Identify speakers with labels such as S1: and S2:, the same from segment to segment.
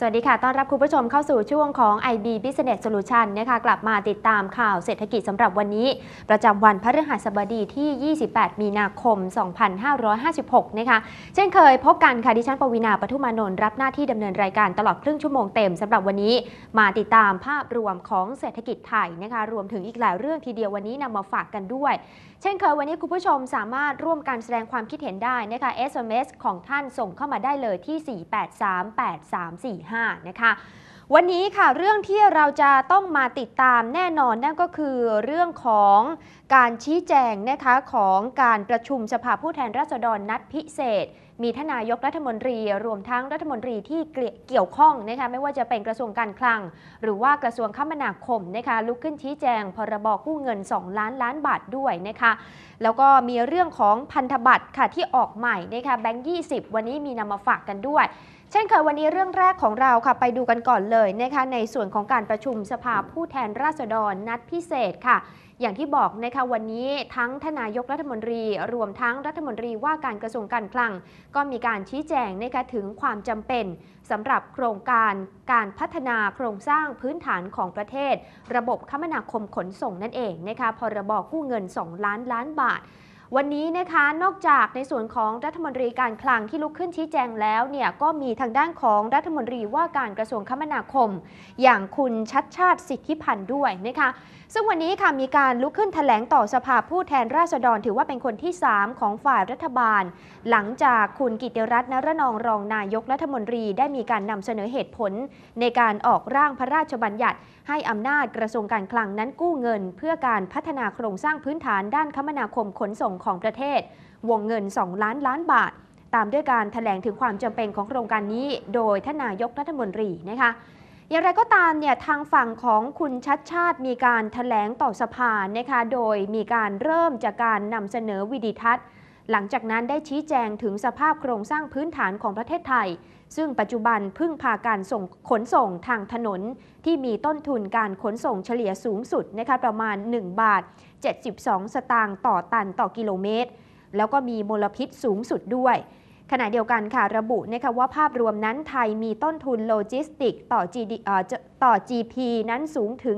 S1: สวัสดีค่ะ ต้อนรับคุณผู้ชมเข้าสู่ช่วงของ IB Business Solution นะคะ กลับมาติดตามข่าวเศรษฐกิจสำหรับวันนี้ ประจำวันพฤหัสบดีที่ 28 มีนาคม 2556 นะคะ เช่นเคยพบกันค่ะ ดิฉันปวีนาปทุมานนท์รับหน้าที่ดำเนินรายการตลอดครึ่งชั่วโมงเต็มสำหรับวันนี้ มาติดตามภาพรวมของเศรษฐกิจไทยนะคะ รวมถึงอีกหลายเรื่องทีเดียววันนี้นำมาฝากกันด้วยเช่นเคยวันนี้คุณผู้ชมสามารถร่วมการแสดงความคิดเห็นได้นะคะ SMS ของท่านส่งเข้ามาได้เลยที่ 4838345 นะคะวันนี้ค่ะเรื่องที่เราจะต้องมาติดตามแน่นอนนั่นก็คือเรื่องของการชี้แจงนะคะของการประชุมสภาผู้แทนราษฎรนัดพิเศษ มีทนายกรัฐมนตรี รวมทั้งรัฐมนตรีที่เกี่ยวข้องนะคะไม่ว่าจะเป็นกระทรวงการคลัง หรือว่ากระทรวงคมนาคมนะคะลุกขึ้นชี้แจงพรบกู้เงิน 2 ล้านล้านบาทด้วยนะคะแล้วก็มีเรื่องของพันธบัตรค่ะที่ออกใหม่นะคะแบงค์ 20 วันนี้มีนำมาฝากกันด้วย เช่นเคยวันนี้เรื่องแรกของเราค่ะไปดูกันก่อนเลยนะคะในส่วนของการประชุมสภาผู้แทนราษฎรนัดพิเศษค่ะ อย่างที่บอกนะคะวันนี้ทั้งทนายกรัฐมนตรี รวมทั้งรัฐมนตรีว่าการกระทรวงการคลัง ก็มีการชี้แจงนะคะถึงความจำเป็นสำหรับโครงการการพัฒนาโครงสร้างพื้นฐานของประเทศ ระบบคมนาคมขนส่งนั่นเองนะคะพรบกู้เงิน 2 ล้านล้านบาท วันนี้นะคะนอกจากในส่วนของรัฐมนตรีการคลังที่ลุกขึ้นชี้แจงแล้วเนี่ยก็มีทางด้านของรัฐมนตรีว่าการกระทรวงคมนาคม อย่างคุณชัดชาติสิทธิพันธ์ด้วยนะคะซึ่งวันนี้ค่ะมีการลุกขึ้นแถลงต่อสภาผู้แทนราษฎร ถือว่าเป็นคนที่ 3 ของฝ่ายรัฐบาล หลังจากคุณกิติรัตน์นรนองรองนายกรัฐมนตรีได้มีการนำเสนอเหตุผล ในการออกร่างพระราชบัญญัติ ให้อำนาจกระทรวงการคลังนั้นกู้เงิน เพื่อการพัฒนาโครงสร้างพื้นฐานด้านคมนาคมขนส่งของประเทศ วงเงิน 2 ล้านล้านบาท ตามด้วยการถแถลงถึงความจำเป็นของโครงการนี้ โดยท่านนายกรัฐมนตรีนะคะอย่างไรก็ตามเนี่ยทางฝั่งของคุณชัดชาติมีการถแถลงต่อสภานะคะโดยมีการเริ่มจากการนำเสนอวิดิทัศน์ หลังจากนั้นได้ชี้แจงถึงสภาพโครงสร้างพื้นฐานของประเทศไทย ซึ่งปัจจุบันพึ่งพาการส่งขนส่งทางถนน ที่มีต้นทุนการขนส่งเฉลี่ยสูงสุดนะคะประมาณ 1 บาท 72 สตางค์ต่อตันต่อกิโลเมตร แล้วก็มีมลพิษสูงสุดด้วย ขณะเดียวกันค่ะระบุนะคะว่าภาพรวมนั้นไทยมีต้นทุนโลจิสติกต่อ GD ต่อ GP นั้นสูงถึง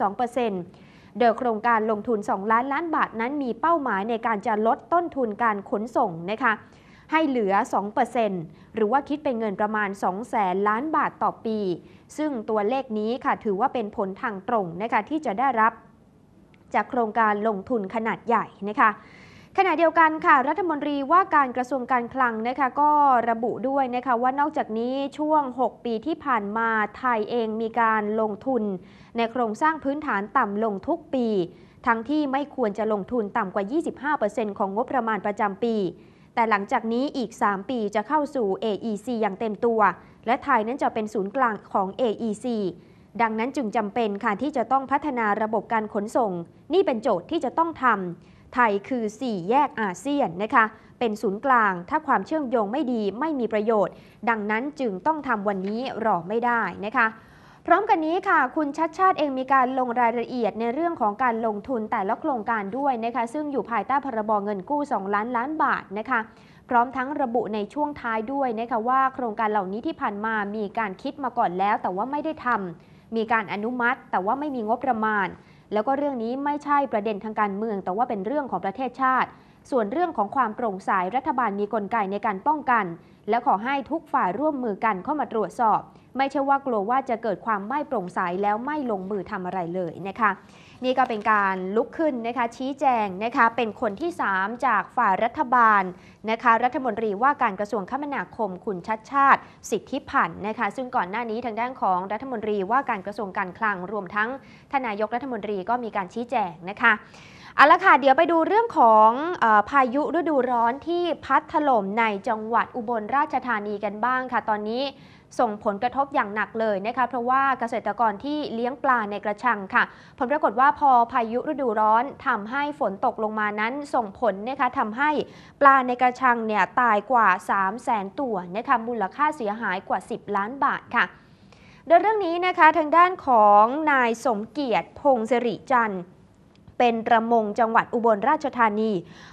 S1: 15.2%โดยโครงการลงทุน 2 ล้านล้านบาทนั้นมีเป้าหมายในการจะลดต้นทุนการขนส่งนะคะ ให้เหลือ 2%หรือว่าคิดเป็นเงินประมาณ 2 แสนล้านบาทต่อปี ซึ่งตัวเลขนี้ค่ะถือว่าเป็นผลทางตรงนะคะที่จะได้รับ จากโครงการลงทุนขนาดใหญ่นะคะขณะเดียวกันค่ะ รัฐมนตรีว่าการกระทรวงการคลังนะคะก็ระบุด้วยนะคะว่านอกจากนี้ช่วง 6 ปีที่ผ่านมาไทยเองมีการลงทุน ในโครงสร้างพื้นฐานต่ำลงทุกปี ทั้งที่ไม่ควรจะลงทุนต่ำกว่า 25%ของงบประมาณประจำปี แต่หลังจากนี้อีก 3 ปีจะเข้าสู่ AEC อย่างเต็มตัว และไทยนั้นจะเป็นศูนย์กลางของ AEC ดังนั้นจึงจำเป็นค่ะที่จะต้องพัฒนาระบบการขนส่ง นี่เป็นโจทย์ที่จะต้องทำไทยคือ 4 แยกอาเซียนนะคะ เป็นศูนย์กลาง ถ้าความเชื่อมโยงไม่ดีไม่มีประโยชน์ ดังนั้นจึงต้องทำวันนี้รอไม่ได้นะคะ พร้อมกันนี้ค่ะ คุณชัดชาติเองมีการลงรายละเอียดในเรื่องของการลงทุนแต่ละโครงการด้วยนะคะซึ่งอยู่ภายใต้พรบเงินกู้ 2 ล้านล้านบาทนะคะพร้อมทั้งระบุในช่วงท้ายด้วยนะคะว่าโครงการเหล่านี้ที่ผ่านมามีการคิดมาก่อนแล้ว แต่ว่าไม่ได้ทำมีการอนุมัติ แต่ว่าไม่มีงบประมาณ แล้วก็เรื่องนี้ไม่ใช่ประเด็นทางการเมือง แต่ว่าเป็นเรื่องของประเทศชาติ ส่วนเรื่องของความโปร่งใสรัฐบาลมีกลไกในการป้องกัน และขอให้ทุกฝ่ายร่วมมือกันเข้ามาตรวจสอบ ไม่ใช่ว่ากลัวว่าจะเกิดความไม่โปร่งใสแล้วไม่ลงมือทำอะไรเลยนะคะ นี่ก็เป็นการลุกขึ้นนะคะชี้แจงนะคะเป็นคนที่ 3 จากฝ่ายรัฐบาลนะคะรัฐมนตรีว่าการกระทรวงคมนาคมคุณชัดชาติ สิทธิพันธ์นะคะซึ่งก่อนหน้านี้ทางด้านของรัฐมนตรีว่าการกระทรวงการคลังรวมทั้งทนายกรัฐมนตรีก็มีการชี้แจงนะคะ เอาละค่ะเดี๋ยวไปดูเรื่องของอพายุฤดูร้อนที่พัดถล่มในจังหวัดอุบลราชธานีกันบ้างค่ะ ตอนนี้ส่งผลกระทบอย่างหนักเลยนะคะเพราะว่าเกษตรกรที่เลี้ยงปลาในกระชังค่ะ ผลปรากฏว่าพอพายุฤดูร้อนทำให้ฝนตกลงมานั้นส่งผลนะคะทำให้ปลาในกระชังเนี่ยตายกว่า 3 0 0แสนตัวนะคะมูลค่าเสียหายกว่า 10 ล้านบาทค่ะ โดยเรื่องนี้นะคะทางด้านของนายสมเกียรติพงศริจันทร์ เป็นประมงจังหวัดอุบลราชธานี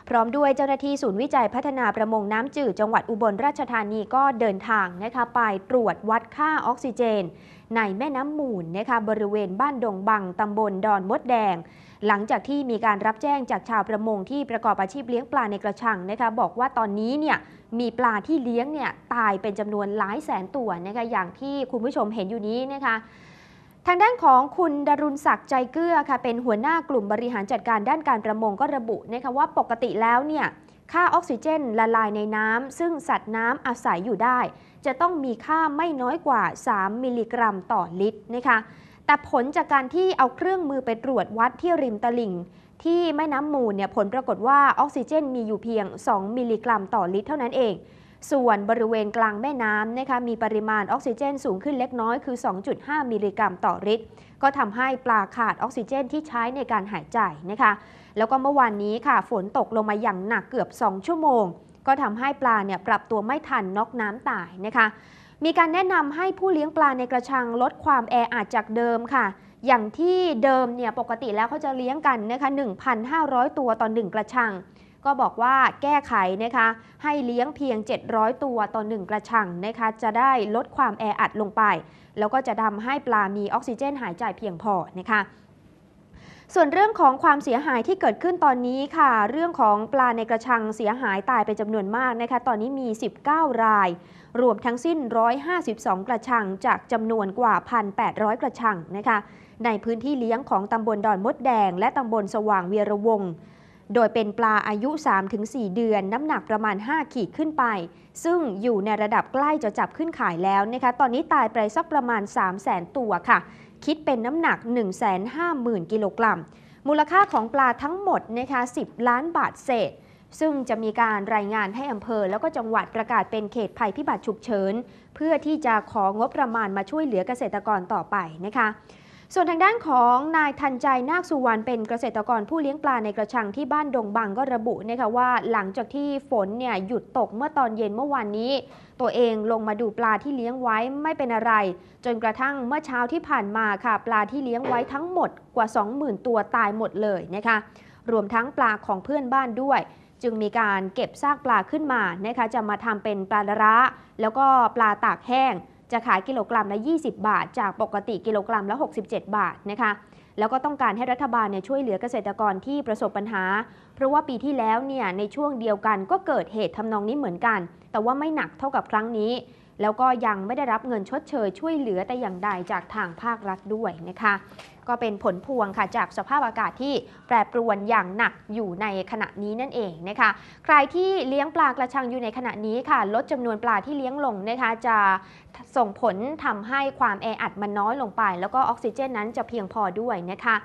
S1: พร้อมด้วยเจ้าหน้าที่ศูนย์วิจัยพัฒนาประมงน้ำจืดจังหวัดอุบลราชธานีก็เดินทางนะคะไปตรวจวัดค่าออกซิเจน ในแม่น้ำมูลนะคะบริเวณบ้านดงบังตำบลดอนมดแดง หลังจากที่มีการรับแจ้งจากชาวประมงที่ประกอบอาชีพเลี้ยงปลาในกระชังนะคะบอกว่าตอนนี้เนี่ยมีปลาที่เลี้ยงเนี่ยตายเป็นจำนวนหลายแสนตัวนะคะอย่างที่คุณผู้ชมเห็นอยู่นี้นะคะ ทางด้านของคุณดรุณศักดิ์ใจเกื้อค่ะเป็นหัวหน้ากลุ่มบริหารจัดการด้านการประมงก็ระบุนะคะว่าปกติแล้วเนี่ยค่าออกซิเจนละลายในน้ำซึ่งสัตว์น้ำอาศัยอยู่ได้ จะต้องมีค่าไม่น้อยกว่า 3 มิลลิกรัมต่อลิตรนะคะแต่ผลจากการที่เอาเครื่องมือไปตรวจวัดที่ริมตลิ่ง ที่แม่น้ำมูลเนี่ยผลปรากฏว่าออกซิเจนมีอยู่เพียง 2 มิลลิกรัมต่อลิตรเท่านั้นเอง ส่วนบริเวณกลางแม่น้ำนะคะมีปริมาณออกซิเจนสูงขึ้นเล็กน้อยคือ 2.5 มิลลิกรัมต่อลิตร ก็ทำให้ปลาขาดออกซิเจนที่ใช้ในการหายใจนะคะ แล้วก็เมื่อวานนี้ค่ะฝนตกลงมาอย่างหนักเกือบ 2 ชั่วโมง ก็ทำให้ปลาเนี่ยปรับตัวไม่ทันนอกน้ำตายนะคะ มีการแนะนำให้ผู้เลี้ยงปลาในกระชังลดความแออัดจากเดิมค่ะอย่างที่เดิมเนี่ยปกติแล้วเขาจะเลี้ยงกันนะคะ 1,500 ตัวต่อ 1 กระชัง ก็บอกว่าแก้ไขนะคะให้เลี้ยงเพียง 700 ตัวต่อ 1 กระชังนะคะจะได้ลดความแออัดลงไป แล้วก็จะทำให้ปลามีออกซิเจนหายใจเพียงพอนะคะส่วนเรื่องของความเสียหายที่เกิดขึ้นตอนนี้ค่ะ เรื่องของปลาในกระชังเสียหายตายเป็นจำนวนมากนะคะ ตอนนี้มี 19 ราย รวมทั้งสิ้น 152 กระชังจากจำนวนกว่า 1,800 กระชังนะคะ ในพื้นที่เลี้ยงของตำบลดอนมดแดง และตำบลสว่างเวียระวงศ์ โดยเป็นปลาอายุ 3-4 เดือน น้ำหนักประมาณ 5 ขีดขึ้นไป ซึ่งอยู่ในระดับใกล้จะจับขึ้นขายแล้วนะคะ ตอนนี้ตายไปสักประมาณ 3 0 0 0 0 0ตัวค่ะ คิดเป็นน้ำหนัก 150,000 กิโลกรัม มูลค่าของปลาทั้งหมดนะคะ 10 ล้านบาทเศษ ซึ่งจะมีการรายงานให้อำเภอ แล้วก็จังหวัดประกาศเป็นเขตภัยพิบัติฉุกเฉิน เพื่อที่จะของบประมาณมาช่วยเหลือเกษตรกรต่อไปนะคะ ส่วนทางด้านของนายทันใจนาคสุวรรณเป็นเกษตรกรผู้เลี้ยงปลาในกระชังที่บ้านดงบังก็ระบุนะคะว่าหลังจากที่ฝนเนี่ยหยุดตกเมื่อตอนเย็นเมื่อวานนี้ ตัวเองลงมาดูปลาที่เลี้ยงไว้ไม่เป็นอะไร จนกระทั่งเมื่อเช้าที่ผ่านมาค่ะ ปลาที่เลี้ยงไว้ทั้งหมดกว่า 20,000 ตัวตายหมดเลยนะคะรวมทั้งปลาของเพื่อนบ้านด้วย จึงมีการเก็บซากปลาขึ้นมานะคะจะมาทำเป็นปลาละร้าแล้วก็ปลาตากแห้ง จะขายกิโลกรัมละ 20 บาท จากปกติกิโลกรัมละ 67 บาทนะคะแล้วก็ต้องการให้รัฐบาลเนี่ยช่วยเหลือเกษตรกรที่ประสบปัญหา เพราะว่าปีที่แล้วเนี่ยในช่วงเดียวกันก็เกิดเหตุทำนองนี้เหมือนกัน แต่ว่าไม่หนักเท่ากับครั้งนี้ แล้วก็ยังไม่ได้รับเงินชดเชยช่วยเหลือแต่อย่างใดจากทางภาครัฐด้วยนะคะ ก็เป็นผลพวงค่ะจากสภาพอากาศที่แปรปรวนอย่างหนักอยู่ในขณะนี้นั่นเองนะคะ ใครที่เลี้ยงปลากระชังอยู่ในขณะนี้ค่ะ ลดจำนวนปลาที่เลี้ยงลงนะคะจะส่งผลทำให้ความแออัดมันน้อยลงไป แล้วก็ออกซิเจนนั้นจะเพียงพอด้วยนะคะ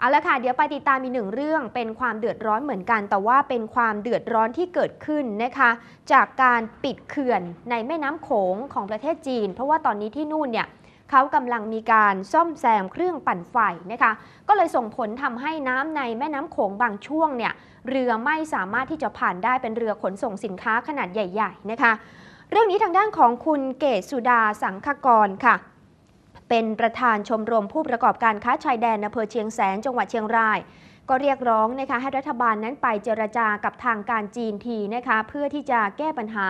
S1: เอาละค่ะ เดี๋ยวไปติดตามอีกหนึ่งเรื่องเป็นความเดือดร้อนเหมือนกัน แต่ว่าเป็นความเดือดร้อนที่เกิดขึ้นนะคะ จากการปิดเขื่อนในแม่น้ำโขงของประเทศจีน เพราะว่าตอนนี้ที่นู่นเนี่ยเขากำลังมีการซ่อมแซมเครื่องปั่นไฟนะคะ ก็เลยส่งผลทำให้น้ำในแม่น้ำโขงบางช่วงเนี่ยเรือไม่สามารถที่จะผ่านได้เป็นเรือขนส่งสินค้าขนาดใหญ่ ๆ นะคะ เรื่องนี้ทางด้านของคุณเกศสุดาสังคกรค่ะ เป็นประธานชมรมผู้ประกอบการค้าชายแดนอำเภอเชียงแสนจังหวัดเชียงราย ก็เรียกร้องนะคะให้รัฐบาลนั้นไปเจรจากับทางการจีนทีนะคะเพื่อที่จะแก้ปัญหา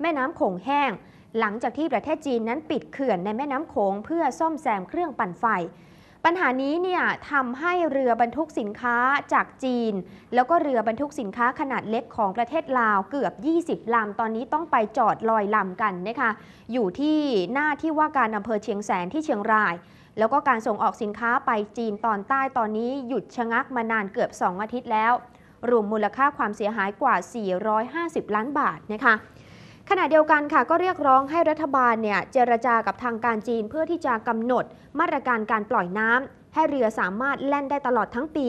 S1: แม่น้ำโขงแห้ง หลังจากที่ประเทศจีนนั้นปิดเขื่อนในแม่น้ำโขงเพื่อซ่อมแซมเครื่องปั่นไฟ ปัญหานี้เนี่ยทำให้เรือบรรทุกสินค้าจากจีน แล้วก็เรือบรรทุกสินค้าขนาดเล็กของประเทศลาวเกือบ 20 ลำ ตอนนี้ต้องไปจอดลอยลำกันนะคะ อยู่ที่หน้าที่ว่าการอำเภอเชียงแสนที่เชียงราย แล้วก็การส่งออกสินค้าไปจีนตอนใต้ตอนนี้หยุดชะงักมานานเกือบ 2 อาทิตย์แล้ว รวมมูลค่าความเสียหายกว่า 450 ล้านบาทนะคะ ขณะเดียวกันค่ะก็เรียกร้องให้รัฐบาลเนี่ยเจรจากับทางการจีนเพื่อที่จะกำหนดมาตรการการปล่อยน้ำให้เรือสามารถแล่นได้ตลอดทั้งปี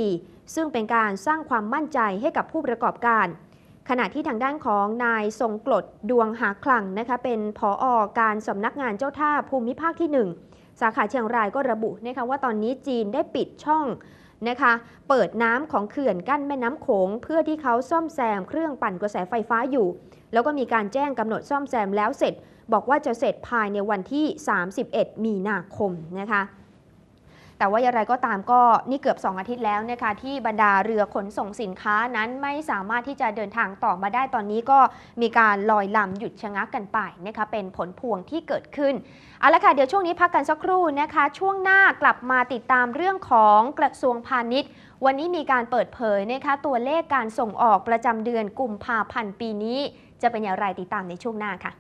S1: ซึ่งเป็นการสร้างความมั่นใจให้กับผู้ประกอบการ ขณะที่ทางด้านของนายทรงกลดดวงหาคลังนะคะเป็นผออการสำนักงานเจ้าท่าภูมิภาคที่ 1 สาขาเชียงรายก็ระบุนะคะว่าตอนนี้จีนได้ปิดช่องนะคะ เปิดน้ำของเขื่อนกั้นแม่น้ำโขงเพื่อที่เขาซ่อมแซมเครื่องปั่นกระแสไฟฟ้าอยู่ แล้วก็มีการแจ้งกำหนดซ่อมแซมแล้วเสร็จ บอกว่าจะเสร็จภายในวันที่ 31 มีนาคมนะคะแต่ว่าอย่างไรก็ตามก็นี่เกือบ 2 อาทิตย์แล้วนะคะที่บรรดาเรือขนส่งสินค้านั้นไม่สามารถที่จะเดินทางต่อมาได้ตอนนี้ก็มีการลอยลำหยุดชะงักกันไปนะคะเป็นผลพวงที่เกิดขึ้นเอาละค่ะเดี๋ยวช่วงนี้พักกันสักครู่นะคะ ช่วงหน้ากลับมาติดตามเรื่องของกระทรวงพาณิชย์ วันนี้มีการเปิดเผยนะคะตัวเลขการส่งออกประจำเดือนกุมภาพันธ์ปีนี้ จะเป็นอย่างไรติดตามในช่วงหน้าค่ะ